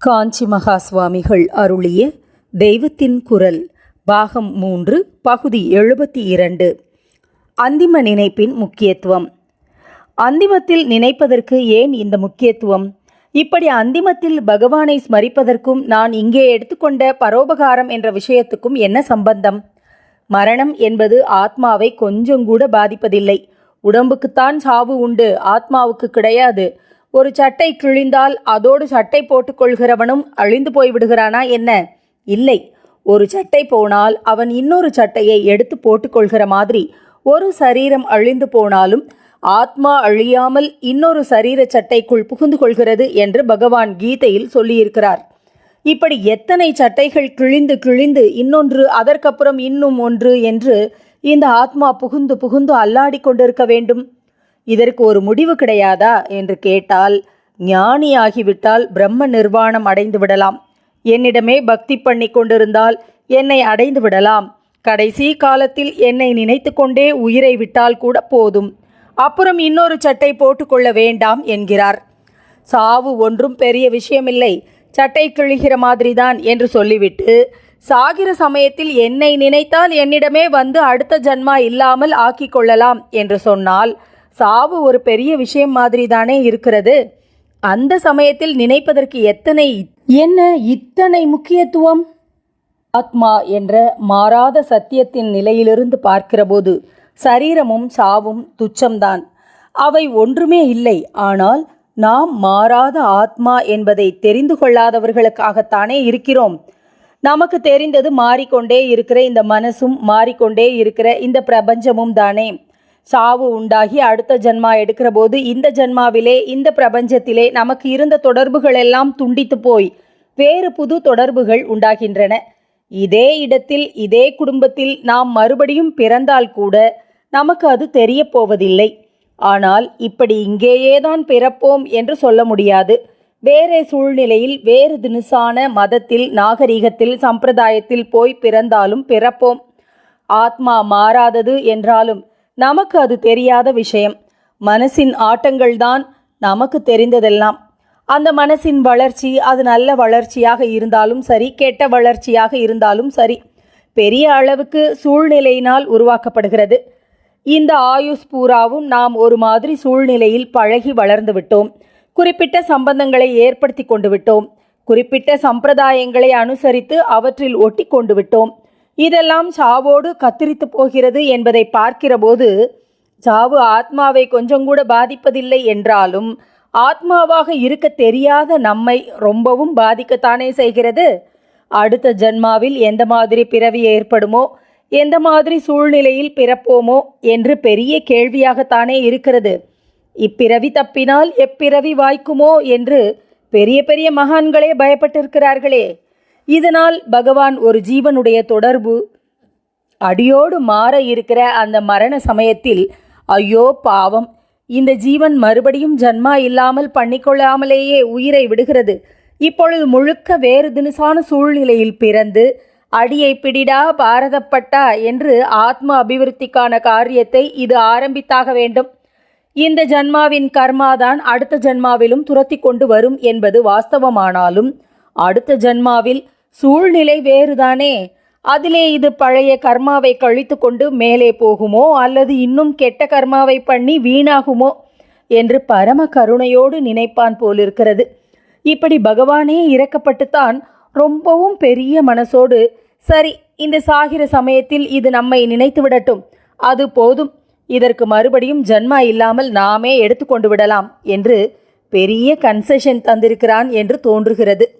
காஞ்சி மகா சுவாமிகள் அருளிய தெய்வத்தின் குரல் பாகம் மூன்று பகுதி எழுபத்தி இரண்டு. அந்திம நினைப்பின் முக்கியத்துவம். அந்திமத்தில் நினைப்பதற்கு ஏன் இந்த முக்கியத்துவம்? இப்படி அந்திமத்தில் பகவானை ஸ்மரிப்பதற்கும் நான் இங்கே எடுத்துக்கொண்ட பரோபகாரம் என்ற விஷயத்துக்கும் என்ன சம்பந்தம்? மரணம் என்பது ஆத்மாவை கொஞ்சம் கூட பாதிப்பதில்லை. உடம்புக்குத்தான் சாவு உண்டு ஆத்மாவுக்கு கிடையாது. ஒரு சட்டை கிழிந்தால் அதோடு சட்டை போட்டுக்கொள்கிறவனும் அழிந்து போய் விடுகிறானா என்ன? இல்லை. ஒரு சட்டை போனால் அவன் இன்னொரு சட்டையை எடுத்து போட்டுக்கொள்கிற மாதிரி ஒரு சரீரம் அழிந்து போனாலும் ஆத்மா அழியாமல் இன்னொரு சரீர சட்டைக்குள் புகுந்து கொள்கிறது என்று பகவான் கீதையில் சொல்லியிருக்கிறார். இப்படி எத்தனை சட்டைகள் கிழிந்து கிழிந்து இன்னொன்று அதற்கப்புறம் இன்னும் ஒன்று என்று இந்த ஆத்மா புகுந்து புகுந்து அல்லாடிக் கொண்டிருக்க வேண்டும்? இதற்கு ஒரு முடிவு கிடையாதா? என்று கேட்டால் ஞானியாகிவிட்டால் பிரம்ம நிர்வாணம் அடைந்து விடலாம். என்னிடமே பக்தி பண்ணி கொண்டிருந்தால் என்னை அடைந்து விடலாம். கடைசி காலத்தில் என்னை நினைத்து கொண்டே உயிரை விட்டால் கூட போதும். அப்புறம் இன்னொரு சட்டை போட்டுக்கொள்ள வேண்டாம் என்கிறார். சாவு ஒன்றும் பெரிய விஷயமில்லை. சட்டை கிழிகிற மாதிரிதான் என்று சொல்லிவிட்டு சாகிற சமயத்தில் என்னை நினைத்தால் என்னிடமே வந்து அடுத்த ஜன்மா இல்லாமல் ஆக்கிக் கொள்ளலாம் என்று சொன்னால் சாவு ஒரு பெரிய விஷயம் மாதிரி தானே இருக்கிறது. அந்த சமயத்தில் நினைப்பதற்கு எத்தனை என்ன இத்தனை முக்கியத்துவம்? ஆத்மா என்ற மாறாத சத்தியத்தின் நிலையிலிருந்து பார்க்கிறபோது சரீரமும் சாவும் துச்சம்தான். அவை ஒன்றுமே இல்லை. ஆனால் நாம் மாறாத ஆத்மா என்பதை தெரிந்து கொள்ளாதவர்களுக்காகத்தானே இருக்கிறோம். நமக்கு தெரிந்தது மாறிக்கொண்டே இருக்கிற இந்த மனசும் மாறிக்கொண்டே இருக்கிற இந்த பிரபஞ்சமும் தானே. சாவு உண்டாகி அடுத்த ஜென்மா எடுக்கிற போது இந்த ஜென்மாவிலே இந்த பிரபஞ்சத்திலே நமக்கு இருந்த தொடர்புகள் எல்லாம் துண்டித்து போய் வேறு புது தொடர்புகள் உண்டாகின்றன. இதே இடத்தில் இதே குடும்பத்தில் நாம் மறுபடியும் பிறந்தால் கூட நமக்கு அது தெரிய போவதில்லை. ஆனால் இப்படி இங்கேயேதான் பிறப்போம் என்று சொல்ல முடியாது. வேறே சூழ்நிலையில் வேறு தினுசான மதத்தில் நாகரிகத்தில் சம்பிரதாயத்தில் போய் பிறந்தாலும் பிறப்போம். ஆத்மா மாறாதது என்றாலும் நமக்கு அது தெரியாத விஷயம். மனசின் ஆட்டங்கள்தான் நமக்கு தெரிந்ததெல்லாம். அந்த மனசின் வளர்ச்சி அது நல்ல வளர்ச்சியாக இருந்தாலும் சரி கெட்ட வளர்ச்சியாக இருந்தாலும் சரி பெரிய அளவுக்கு சூழ்நிலையினால் உருவாக்கப்படுகிறது. இந்த ஆயுஸ் பூராவும் நாம் ஒரு மாதிரி சூழ்நிலையில் பழகி வளர்ந்து விட்டோம். குறிப்பிட்ட சம்பந்தங்களை ஏற்படுத்தி கொண்டு விட்டோம். குறிப்பிட்ட சம்பிரதாயங்களை அனுசரித்து அவற்றில் ஒட்டி கொண்டு விட்டோம். இதெல்லாம் சாவோடு கத்திரித்து போகிறது என்பதை பார்க்கிறபோது சாவு ஆத்மாவை கொஞ்சம் கூட பாதிப்பதில்லை என்றாலும் ஆத்மாவாக இருக்க தெரியாத நம்மை ரொம்பவும் பாதிக்கத்தானே செய்கிறது? அடுத்த ஜென்மாவில் எந்த மாதிரி பிறவி ஏற்படுமோ எந்த மாதிரி சூழ்நிலையில் பிறப்போமோ என்று பெரிய கேள்வியாகத்தானே இருக்கிறது. இப்பிறவி தப்பினால் எப்பிறவி வாய்க்குமோ என்று பெரிய பெரிய மகான்களே பயப்பட்டிருக்கிறார்களே. இதனால் பகவான் ஒரு ஜீவனுடைய தொடர்பு அடியோடு மாற இருக்கிற அந்த மரண சமயத்தில் ஐயோ பாவம் இந்த ஜீவன் மறுபடியும் ஜன்மா இல்லாமல் பண்ணிக்கொள்ளாமலேயே உயிரை விடுகிறது. இப்பொழுது முழுக்க வேறு தினுசான சூழ்நிலையில் பிறந்து அடியை பிடிடா பாரதப்பட்டா என்று ஆத்ம அபிவிருத்திக்கான காரியத்தை இது ஆரம்பித்தாக வேண்டும். இந்த ஜன்மாவின் கர்மாதான் அடுத்த ஜன்மாவிலும் துரத்தி கொண்டு வரும் என்பது வாஸ்தவமானாலும் அடுத்த ஜன்மாவில் சூழ்நிலை வேறுதானே? அதிலே இது பழைய கர்மாவை கழித்து கொண்டு மேலே போகுமோ? அல்லது இன்னும் கெட்ட கர்மாவை பண்ணி வீணாகுமோ? என்று பரம கருணையோடு நினைப்பான் போலிருக்கிறது. இப்படி பகவானே இறக்கப்பட்டுத்தான் ரொம்பவும் பெரிய மனசோடு சரி இந்த சாகிற சமயத்தில் இது நம்மை நினைத்து விடட்டும். அது போதும். இதற்கு மறுபடியும் ஜன்மா இல்லாமல் நாமே எடுத்துக்கொண்டு விடலாம் என்று பெரிய கன்செஷன் தந்திருக்கிறான் என்று தோன்றுகிறது.